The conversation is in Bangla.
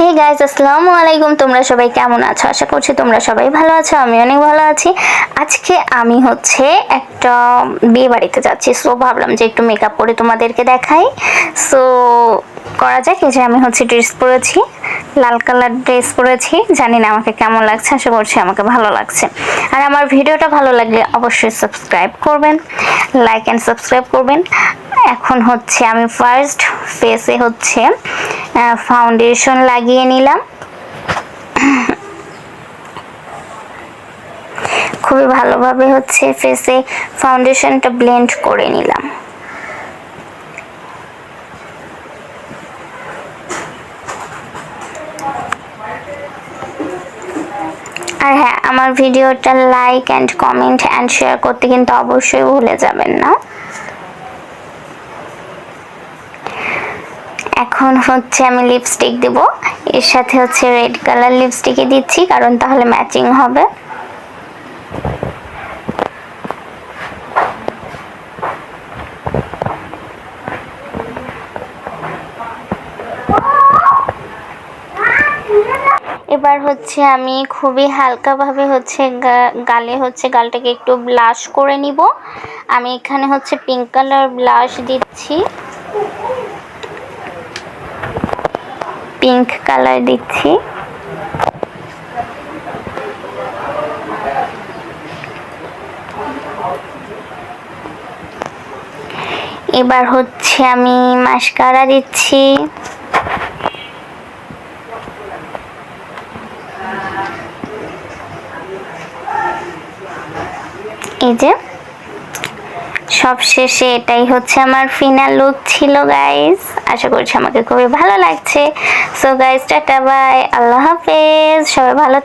হে গাইজ আসসালামু আলাইকুম। তোমরা সবাই কেমন আছো? আশা করছি তোমরা সবাই ভালো আছো, আমি অনেক ভালো আছি। আজকে আমি হচ্ছে একটা বিয়ে বাড়িতে যাচ্ছি। সো ভাবলাম যে একটু মেকআপ করে তোমাদেরকে দেখাই। সো করা যাক, এই যে আমি হচ্ছে ড্রেস পরেছি, লাল কালার ড্রেস পরেছি। জানি না আমাকে কেমন লাগছে, আশা করছি আমাকে ভালো লাগছে। আর আমার ভিডিওটা ভালো লাগলে অবশ্যই সাবস্ক্রাইব করবেন লাইক অ্যান্ড সাবস্ক্রাইব করবেন। এখন হচ্ছে আমি ফার্স্ট ফেসে হচ্ছে ফাউন্ডেশন লাগিয়ে নিলাম। খুবই ভালোভাবে হচ্ছে ফেসে ফাউন্ডেশনটা ব্লেন্ড করে নিলাম। আর হ্যাঁ আমার ভিডিওটা like and comment and share করতে কিন্তু অবশ্যই ভুলে যাবেন না। এখন হচ্ছে আমি লিপস্টিক দেব। এর সাথে হচ্ছে রেড কালার লিপস্টিকই দিচ্ছি, কারণ তাহলে ম্যাচিং হবে। এবার হচ্ছে আমি খুবই হালকাভাবে হচ্ছে গালে হচ্ছে গালটাকে একটু ব্লাশ করে নিব। আমি এখানে হচ্ছে পিঙ্ক কালার ব্লাশ দিচ্ছি। পিঙ্ক কালার দিচ্ছি। এবার হচ্ছে আমি মাস্কারা দিচ্ছি। এই যে সব শেষে এটাই হচ্ছে আমার ফিনাল লুক ছিল গাইস আশা করছি আমাকে খুবই ভালো লাগছে। সো গাইস টাটা বাই আল্লাহ হাফেজ। সবাই ভালো